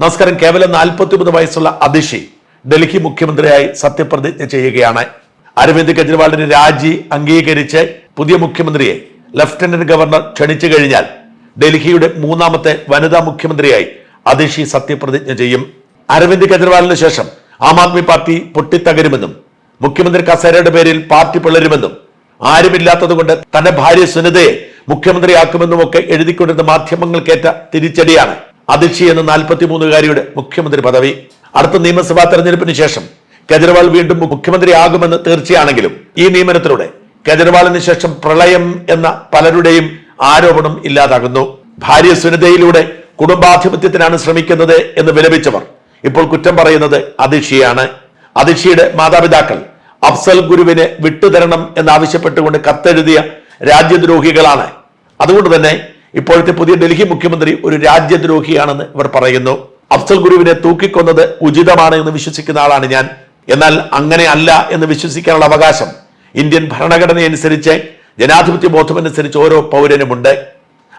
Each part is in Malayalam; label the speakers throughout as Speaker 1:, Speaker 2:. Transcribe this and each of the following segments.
Speaker 1: നമസ്കാരം. കേവലം നാൽപ്പത്തിമൂന്ന് വയസ്സുള്ള അതിഷി ഡൽഹി മുഖ്യമന്ത്രിയായി സത്യപ്രതിജ്ഞ ചെയ്യുകയാണ്. അരവിന്ദ് കെജ്രിവാളിന് രാജി അംഗീകരിച്ച് പുതിയ മുഖ്യമന്ത്രിയെ ലഫ്റ്റനന്റ് ഗവർണർ ക്ഷണിച്ചു കഴിഞ്ഞാൽ ഡൽഹിയുടെ മൂന്നാമത്തെ വനിതാ മുഖ്യമന്ത്രിയായി അതിഷി സത്യപ്രതിജ്ഞ ചെയ്യും. അരവിന്ദ് കെജ്രിവാളിന് ശേഷം ആം ആദ്മി പാർട്ടി പൊട്ടിത്തകരുമെന്നും മുഖ്യമന്ത്രി കസേരയുടെ പേരിൽ പാർട്ടി പിളരുമെന്നും ആരുമില്ലാത്തതുകൊണ്ട് തന്റെ ഭാര്യ സുനിതയെ മുഖ്യമന്ത്രിയാക്കുമെന്നും ഒക്കെ എഴുതിക്കൊണ്ടിരുന്ന മാധ്യമങ്ങൾക്കേറ്റ തിരിച്ചടിയാണ്. അതിഷി എന്ന നാൽപ്പത്തിമൂന്നുകാരിയുടെ മുഖ്യമന്ത്രി പദവി. അടുത്ത നിയമസഭാ തെരഞ്ഞെടുപ്പിന് ശേഷം കെജ്രിവാൾ വീണ്ടും മുഖ്യമന്ത്രിയാകുമെന്ന് തീർച്ചയാണെങ്കിലും ഈ നിയമനത്തിലൂടെ കെജ്രിവാളിന് ശേഷം പ്രളയം എന്ന പലരുടെയും ആരോപണം ഇല്ലാതാകുന്നു. ഭാര്യ സുനിതയിലൂടെ കുടുംബാധിപത്യത്തിനാണ് ശ്രമിക്കുന്നത് എന്ന് വിലപിച്ചവർ ഇപ്പോൾ കുറ്റം പറയുന്നത് അതിഷിയാണ് അതിഷിയുടെ മാതാപിതാക്കൾ അഫ്സൽ ഗുരുവിനെ വിട്ടുതരണം എന്നാവശ്യപ്പെട്ടുകൊണ്ട് കത്തെഴുതിയ രാജ്യദ്രോഹികളാണ്. അതുകൊണ്ട് തന്നെ ഇപ്പോഴത്തെ പുതിയ ഡൽഹി മുഖ്യമന്ത്രി ഒരു രാജ്യദ്രോഹിയാണെന്ന് ഇവർ പറയുന്നു. അഫ്സൽ ഗുരുവിനെ തൂക്കിക്കൊന്നത് ഉചിതമാണ് എന്ന് വിശ്വസിക്കുന്ന ആളാണ് ഞാൻ. എന്നാൽ അങ്ങനെ അല്ല എന്ന് വിശ്വസിക്കാനുള്ള അവകാശം ഇന്ത്യൻ ഭരണഘടനയനുസരിച്ച് ജനാധിപത്യ ബോധമനുസരിച്ച് ഓരോ പൗരനുമുണ്ട്.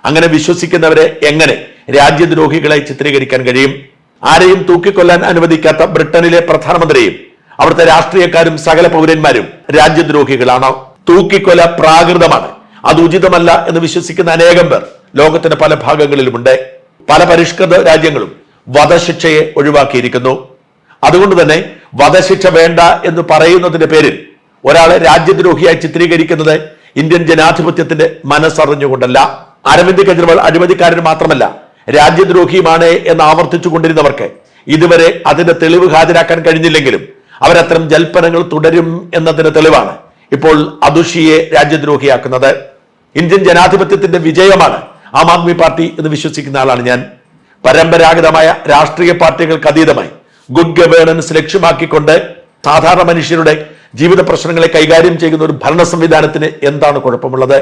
Speaker 1: അങ്ങനെ വിശ്വസിക്കുന്നവരെ എങ്ങനെ രാജ്യദ്രോഹികളെ ചിത്രീകരിക്കാൻ കഴിയും? ആരെയും തൂക്കിക്കൊല്ലാൻ അനുവദിക്കാത്ത ബ്രിട്ടനിലെ പ്രധാനമന്ത്രിയും അവിടുത്തെ രാഷ്ട്രീയക്കാരും സകല പൗരന്മാരും രാജ്യദ്രോഹികളാണ്? തൂക്കിക്കൊല പ്രാകൃതമാണ്. അത് ഉചിതമല്ല എന്ന് വിശ്വസിക്കുന്ന അനേകം പേർ ലോകത്തിന്റെ പല ഭാഗങ്ങളിലുമുണ്ട്. പല പരിഷ്കൃത രാജ്യങ്ങളും വധശിക്ഷയെ ഒഴിവാക്കിയിരിക്കുന്നു. അതുകൊണ്ട് തന്നെ വധശിക്ഷ വേണ്ട എന്ന് പറയുന്നതിന്റെ പേരിൽ ഒരാളെ രാജ്യദ്രോഹിയായി ചിത്രീകരിക്കുന്നത് ഇന്ത്യൻ ജനാധിപത്യത്തിന്റെ മനസ്സറിഞ്ഞുകൊണ്ടല്ല. അരവിന്ദ് കെജ്രിവാൾ അഴിമതിക്കാരൻ മാത്രമല്ല രാജ്യദ്രോഹിയുമാണ് എന്ന് ആവർത്തിച്ചു കൊണ്ടിരുന്നവർക്ക് ഇതുവരെ അതിന്റെ തെളിവ് ഹാജരാക്കാൻ കഴിഞ്ഞില്ലെങ്കിലും അവരത്തരം ജൽപ്പനങ്ങൾ തുടരും എന്നതിന് തെളിവാണ് ഇപ്പോൾ അതുഷിയെ രാജ്യദ്രോഹിയാക്കുന്നത്. ഇന്ത്യൻ ജനാധിപത്യത്തിന്റെ വിജയമാണ് ആം ആദ്മി പാർട്ടി എന്ന് വിശ്വസിക്കുന്ന ആളാണ് ഞാൻ. പരമ്പരാഗതമായ രാഷ്ട്രീയ പാർട്ടികൾക്ക് അതീതമായി ഗുഡ് ഗവേണൻസ് ലക്ഷ്യമാക്കിക്കൊണ്ട് സാധാരണ മനുഷ്യരുടെ ജീവിത പ്രശ്നങ്ങളെ കൈകാര്യം ചെയ്യുന്ന ഒരു ഭരണ സംവിധാനത്തിന് എന്താണ് കുഴപ്പമുള്ളത്?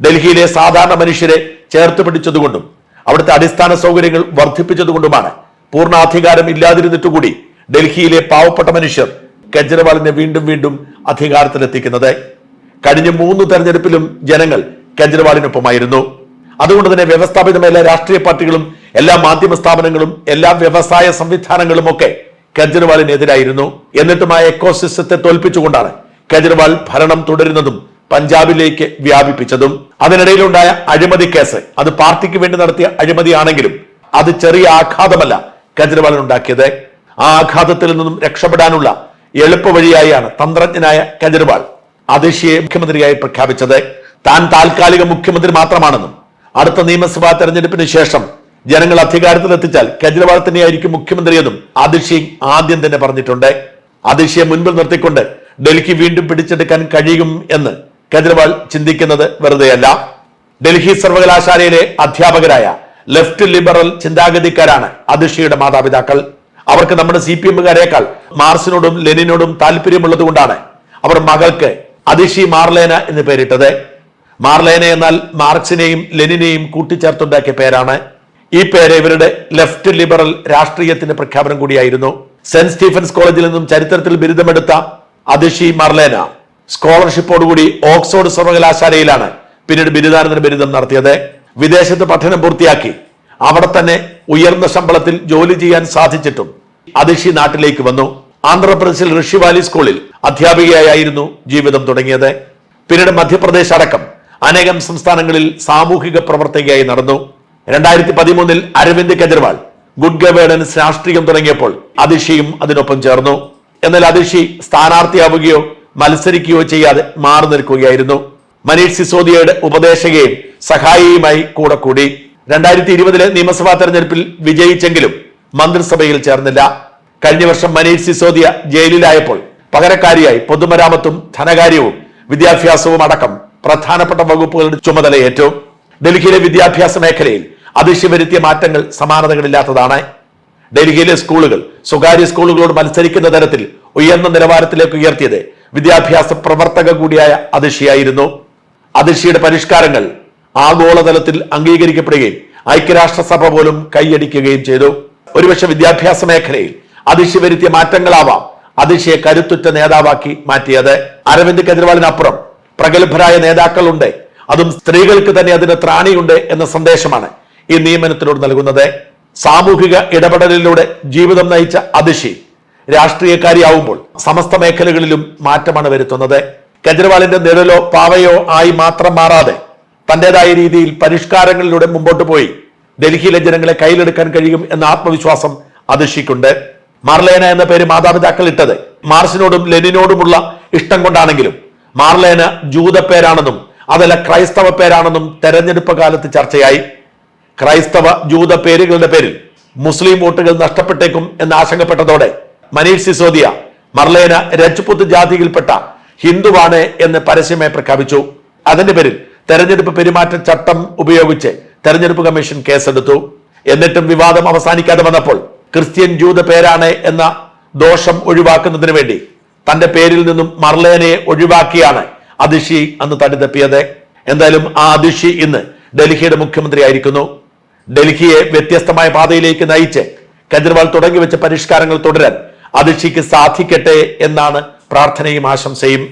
Speaker 1: ഡൽഹിയിലെ സാധാരണ മനുഷ്യരെ ചേർത്ത് പിടിച്ചതുകൊണ്ടും അവിടുത്തെ അടിസ്ഥാന സൗകര്യങ്ങൾ വർദ്ധിപ്പിച്ചതുകൊണ്ടുമാണ് പൂർണാധികാരം ഇല്ലാതിരുന്നിട്ടുകൂടി ഡൽഹിയിലെ പാവപ്പെട്ട മനുഷ്യർ കെജ്രിവാളിനെ വീണ്ടും വീണ്ടും അധികാരത്തിലെത്തിക്കുന്നത്. കഴിഞ്ഞ മൂന്ന് തെരഞ്ഞെടുപ്പിലും ജനങ്ങൾ കെജ്രിവാളിനൊപ്പമായിരുന്നു. അതുകൊണ്ട് തന്നെ വ്യവസ്ഥാപിതമായ എല്ലാ രാഷ്ട്രീയ പാർട്ടികളും എല്ലാ മാധ്യമ സ്ഥാപനങ്ങളും എല്ലാ വ്യവസായ സംവിധാനങ്ങളും ഒക്കെ കെജ്രിവാളിനെതിരായിരുന്നു എന്നിട്ടും ആ എക്കോസിസ്റ്റത്തെ തോൽപ്പിച്ചുകൊണ്ടാണ് കെജ്രിവാൾ ഭരണം തുടരുന്നതും പഞ്ചാബിലേക്ക് വ്യാപിപ്പിച്ചതും. അതിനിടയിലുണ്ടായ അഴിമതി കേസ് അത് പാർട്ടിക്ക് വേണ്ടി നടത്തിയ അഴിമതിയാണെങ്കിലും അത് ചെറിയ ആഘാതമല്ല കെജ്രിവാളിന് ഉണ്ടാക്കിയത്. ആ ആഘാതത്തിൽ നിന്നും രക്ഷപ്പെടാനുള്ള എളുപ്പ വഴിയായാണ് തന്ത്രജ്ഞനായ കെജ്രിവാൾ അതിഷിയെ മുഖ്യമന്ത്രിയായി പ്രഖ്യാപിച്ചത്. താൻ താൽക്കാലിക മുഖ്യമന്ത്രി മാത്രമാണെന്നും അടുത്ത നിയമസഭാ തെരഞ്ഞെടുപ്പിന് ശേഷം ജനങ്ങൾ അധികാരത്തിൽ അധികാരത്തിലെത്തിച്ചാൽ കെജ്രിവാൾ തന്നെയായിരിക്കും മുഖ്യമന്ത്രിയെന്നും അതിഷി ആദ്യം തന്നെ പറഞ്ഞിട്ടുണ്ട്. അതിഷിയെ മുൻപിൽ നിർത്തിക്കൊണ്ട് ഡൽഹി വീണ്ടും പിടിച്ചെടുക്കാൻ കഴിയും എന്ന് കെജ്രിവാൾ ചിന്തിക്കുന്നത് വെറുതെയല്ല. ഡൽഹി സർവകലാശാലയിലെ അധ്യാപകരായ ലെഫ്റ്റ് ലിബറൽ ചിന്താഗതിക്കാരാണ് അതിഷിയുടെ മാതാപിതാക്കൾ. അവർക്ക് നമ്മുടെ സി പി എമ്മുകാരേക്കാൾ മാർസിനോടും ലെനിനോടും താല്പര്യമുള്ളത് കൊണ്ടാണ് അവർ മകൾക്ക് അതിഷി മാർലേന എന്ന് പേരിട്ടത്. മാർലേന എന്നാൽ മാർക്സിനെയും ലെനിനെയും കൂട്ടിച്ചേർത്തുണ്ടാക്കിയ പേരാണ്. ഈ പേര് ഇവരുടെ ലെഫ്റ്റ് ലിബറൽ രാഷ്ട്രീയത്തിന്റെ പ്രഖ്യാപനം കൂടിയായിരുന്നു. സെന്റ് സ്റ്റീഫൻസ് കോളേജിൽ നിന്നും ചരിത്രത്തിൽ ബിരുദമെടുത്ത അതിഷി മർലേന സ്കോളർഷിപ്പോടുകൂടി ഓക്സ്ഫോർഡ് സർവകലാശാലയിലാണ് പിന്നീട് ബിരുദാനന്തര ബിരുദം നടത്തിയത്. വിദേശത്ത് പഠനം പൂർത്തിയാക്കി. അവിടെ തന്നെ ഉയർന്ന ശമ്പളത്തിൽ ജോലി ചെയ്യാൻ സാധിച്ചിട്ടും അതിഷി നാട്ടിലേക്ക് വന്നു. ആന്ധ്രാപ്രദേശിൽ ഋഷിവാലി സ്കൂളിൽ അധ്യാപികയായിരുന്നു ജീവിതം തുടങ്ങിയത്. പിന്നീട് മധ്യപ്രദേശ് അടക്കം അനേകം സംസ്ഥാനങ്ങളിൽ സാമൂഹിക പ്രവർത്തകയായി നടന്നു. രണ്ടായിരത്തി പതിമൂന്നിൽ അരവിന്ദ് കെജ്രിവാൾ ഗുഡ് ഗവേണൻസ് രാഷ്ട്രീയം തുടങ്ങിയപ്പോൾ അതിഷിയും അതിനൊപ്പം ചേർന്നു. എന്നാൽ അതിഷി സ്ഥാനാർത്ഥിയാവുകയോ മത്സരിക്കുകയോ ചെയ്യാതെ മാറി നിൽക്കുകയായിരുന്നു. മനീഷ് സിസോദിയയുടെ ഉപദേശകയും സഹായിയുമായി കൂടെ കൂടി. രണ്ടായിരത്തി ഇരുപതിലെ നിയമസഭാ തെരഞ്ഞെടുപ്പിൽ വിജയിച്ചെങ്കിലും മന്ത്രിസഭയിൽ ചേർന്നില്ല. കഴിഞ്ഞ വർഷം മനീഷ് സിസോദിയ ജയിലിലായപ്പോൾ പകരക്കാരിയായി പൊതുമരാമത്തും ധനകാര്യവും വിദ്യാഭ്യാസവും അടക്കം പ്രധാനപ്പെട്ട വകുപ്പുകളുടെ ചുമതലയേറ്റു ഡൽഹിയിലെ വിദ്യാഭ്യാസ മേഖലയിൽ അതിശയവരുത്തിയ മാറ്റങ്ങൾ സമാനതകളില്ലാത്തതാണ്. ഡൽഹിയിലെ സ്കൂളുകൾ സ്വകാര്യ സ്കൂളുകളോട് മത്സരിക്കുന്ന തരത്തിൽ ഉയർന്ന നിലവാരത്തിലേക്ക് ഉയർത്തിയത് വിദ്യാഭ്യാസ പ്രവർത്തക കൂടിയായ അതിഷിയായിരുന്നു അതിഷിയുടെ പരിഷ്കാരങ്ങൾ ആഗോളതലത്തിൽ അംഗീകരിക്കപ്പെടുകയും ഐക്യരാഷ്ട്രസഭ പോലും കൈയടിക്കുകയും ചെയ്തു. ഒരുപക്ഷെ വിദ്യാഭ്യാസ മേഖലയിൽ അതിശി വരുത്തിയ മാറ്റങ്ങളാവാം അതിശയെ കരുത്തുറ്റ നേതാവാക്കി മാറ്റിയത്. അരവിന്ദ് കെജ്രിവാളിനപ്പുറം പ്രഗത്ഭരായ നേതാക്കളുണ്ട്. അതും സ്ത്രീകൾക്ക് തന്നെ അതിന് ത്രാണിയുണ്ട് എന്ന സന്ദേശമാണ് ഈ നിയമനത്തിലൂടെ നൽകുന്നത്. സാമൂഹിക ഇടപെടലിലൂടെ ജീവിതം നയിച്ച അതിഷി രാഷ്ട്രീയക്കാരിയാവുമ്പോൾ സമസ്ത മേഖലകളിലും മാറ്റമാണ് വരുത്തുന്നത്. കെജ്രിവാളിന്റെ നിഴലോ പാവയോ ആയി മാത്രം മാറാതെ തന്റേതായ രീതിയിൽ പരിഷ്കാരങ്ങളിലൂടെ മുമ്പോട്ട് പോയി ഡൽഹിയിലെ ജനങ്ങളെ കയ്യിലെടുക്കാൻ കഴിയും എന്ന ആത്മവിശ്വാസം അതിഷിക്കുണ്ട് മാർലേന എന്ന പേര് മാതാപിതാക്കൾ ഇട്ടത് മാർസിനോടും ലെനിനോടുമുള്ള ഇഷ്ടം കൊണ്ടാണെങ്കിലും മാർലേന ജൂത പേരാണെന്നും അതല്ല ക്രൈസ്തവ പേരാണെന്നും തെരഞ്ഞെടുപ്പ് കാലത്ത് ചർച്ചയായി. ക്രൈസ്തവ ജൂത പേരുകളുടെ പേരിൽ മുസ്ലിം വോട്ടുകൾ നഷ്ടപ്പെട്ടേക്കും എന്ന് ആശങ്കപ്പെട്ടതോടെ മനീഷ് സിസോദിയ മർലേന രജ്പുത്ത് ജാതിയിൽപ്പെട്ട ഹിന്ദുവാണ് എന്ന് പരസ്യമായി പ്രഖ്യാപിച്ചു. അതിന്റെ പേരിൽ തെരഞ്ഞെടുപ്പ് പെരുമാറ്റ ചട്ടം ഉപയോഗിച്ച് തെരഞ്ഞെടുപ്പ് കമ്മീഷൻ കേസെടുത്തു. എന്നിട്ടും വിവാദം അവസാനിക്കാതെ വന്നപ്പോൾ ക്രിസ്ത്യൻ ജൂത പേരാണ് എന്ന ദോഷം ഒഴിവാക്കുന്നതിന് വേണ്ടി തന്റെ പേരിൽ നിന്നും മർലേനയെ ഒഴിവാക്കിയാണ് അതിഷി അന്ന് തടി തപ്പിയത് എന്തായാലും ആ അതിഷി ഇന്ന് ഡൽഹിയുടെ മുഖ്യമന്ത്രി ആയിരിക്കുന്നു. ഡൽഹിയെ വ്യത്യസ്തമായ പാതയിലേക്ക് നയിച്ച് കെജ്രിവാൾ തുടങ്ങി വെച്ച പരിഷ്കാരങ്ങൾ തുടരാൻ അതിഷിക്ക് സാധിക്കട്ടെ എന്നാണ് പ്രാർത്ഥനയും ആശംസയും.